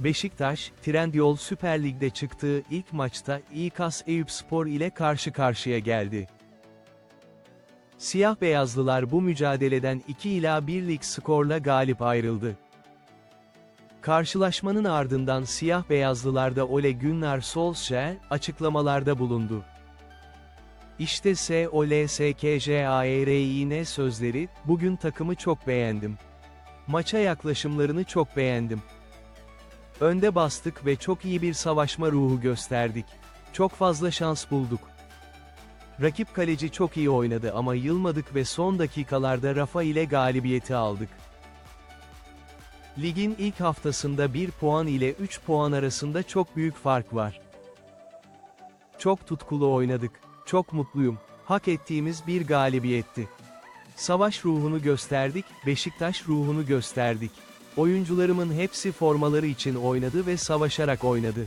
Beşiktaş, Trendyol Süper Lig'de çıktığı ilk maçta İKAS Eyüpspor ile karşı karşıya geldi. Siyah beyazlılar bu mücadeleden 2 ila 1'lik skorla galip ayrıldı. Karşılaşmanın ardından siyah beyazlılarda Ole Gunnar Solskjaer, açıklamalarda bulundu. İşte S-O-L-S-K-J-A-E-R-İ-N sözleri, bugün takımı çok beğendim. Maça yaklaşımlarını çok beğendim. Önde bastık ve çok iyi bir savaşma ruhu gösterdik. Çok fazla şans bulduk. Rakip kaleci çok iyi oynadı ama yılmadık ve son dakikalarda Rafa ile galibiyeti aldık. Ligin ilk haftasında 1 puan ile 3 puan arasında çok büyük fark var. Çok tutkulu oynadık. Çok mutluyum. Hak ettiğimiz bir galibiyetti. Savaş ruhunu gösterdik, Beşiktaş ruhunu gösterdik. Oyuncularımın hepsi formaları için oynadı ve savaşarak oynadı.